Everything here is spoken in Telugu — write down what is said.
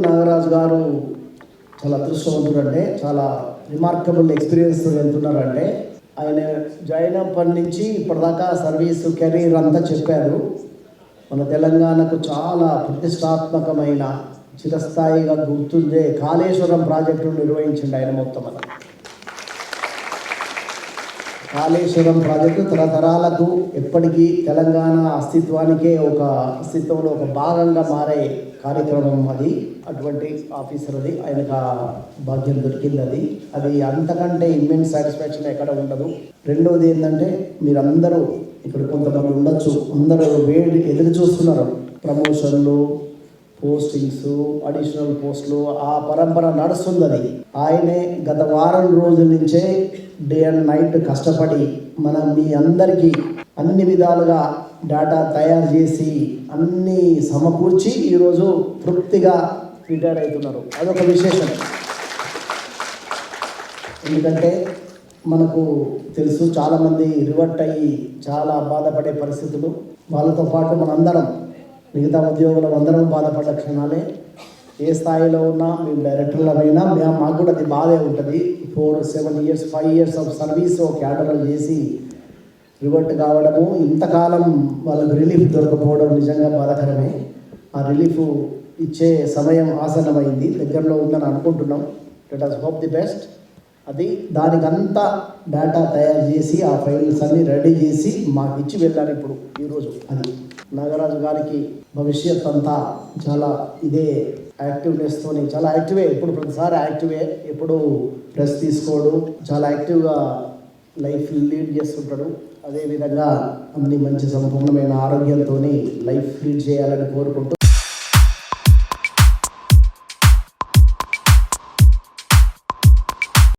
నాగరాజు గారు చాలా అదృష్టవంతుడంటే చాలా రిమార్కబుల్ ఎక్స్పీరియన్స్ వెళ్తున్నారంటే ఆయన జాయిన్ అప్పటి నుంచి ఇప్పటిదాకా సర్వీస్ కెరీర్ అంతా చెప్పారు. మన తెలంగాణకు చాలా ప్రతిష్టాత్మకమైన చిరస్థాయిగా గుర్తుండే కాళేశ్వరం ప్రాజెక్టును నిర్వహించండి ఆయన మొత్తం అలా కాళేశ్వరం ప్రాజెక్టు తరతరాలకు ఎప్పటికీ తెలంగాణ అస్తిత్వానికే ఒక అస్తిత్వంలో ఒక భాగంగా మారే కార్యక్రమం అది. అటువంటి ఆఫీసర్ అది. ఆయనకు బాధ్యత దొరికింది అది. అది అంతకంటే ఇమ్మెన్స్ సాటిస్ఫాక్షన్ ఎక్కడ ఉండదు. రెండవది ఏంటంటే మీరందరూ ఇక్కడ కొంతమంది ఉండొచ్చు. అందరూ వేడి ఎదురు చూస్తున్నారు. ప్రమోషన్లు పోస్టింగ్స్ అడిషనల్ పోస్టులు ఆ పరంపర నడుస్తుంది ఆయనే గత వారం రోజుల నుంచే డే అండ్ నైట్ కష్టపడి మనం మీ అందరికీ అన్ని విధాలుగా డేటా తయారు చేసి అన్ని సమకూర్చి ఈరోజు తృప్తిగా రిటైర్ అవుతున్నారు. అదొక విశేషం. ఎందుకంటే మనకు తెలుసు చాలామంది రివర్ట్ అయ్యి చాలా బాధపడే పరిస్థితులు. వాళ్ళతో పాటు మనందరం మిగతా ఉద్యోగులు అందరం బాధపడ్డ క్షణాలే ఏ స్థాయిలో ఉన్నా మేము డైరెక్టర్లమైనా మేము మాకు కూడా అది బాధే ఉంటుంది. Four seven years five years of service క్యాటరల్ చేసి రివర్ట్ కావడము ఇంతకాలం వాళ్ళకు రిలీఫ్ దొరకపోవడం నిజంగా బాధాకరమే. ఆ రిలీఫ్ ఇచ్చే సమయం ఆసన్నమైంది. దగ్గరలో ఉందని అనుకుంటున్నాం. Let us hope the best అది దానికంతా డేటా తయారు చేసి ఆ ఫైల్స్ అన్ని రెడీ చేసి మాకు ఇచ్చి వెళ్ళారు ఇప్పుడు ఈరోజు అది నాగరాజు గారికి భవిష్యత్ అంతా చాలా ఇదే యాక్టివ్నెస్తో చాలా యాక్టివే ఇప్పుడు ప్రతిసారి యాక్టివే ఎప్పుడు ప్రెస్ తీసుకోడు చాలా యాక్టివ్గా లైఫ్ లీడ్ చేస్తుంటాడు. అదేవిధంగా అన్ని మంచి సంపూర్ణమైన ఆరోగ్యంతో లైఫ్ లీడ్ చేయాలని కోరుకుంటూ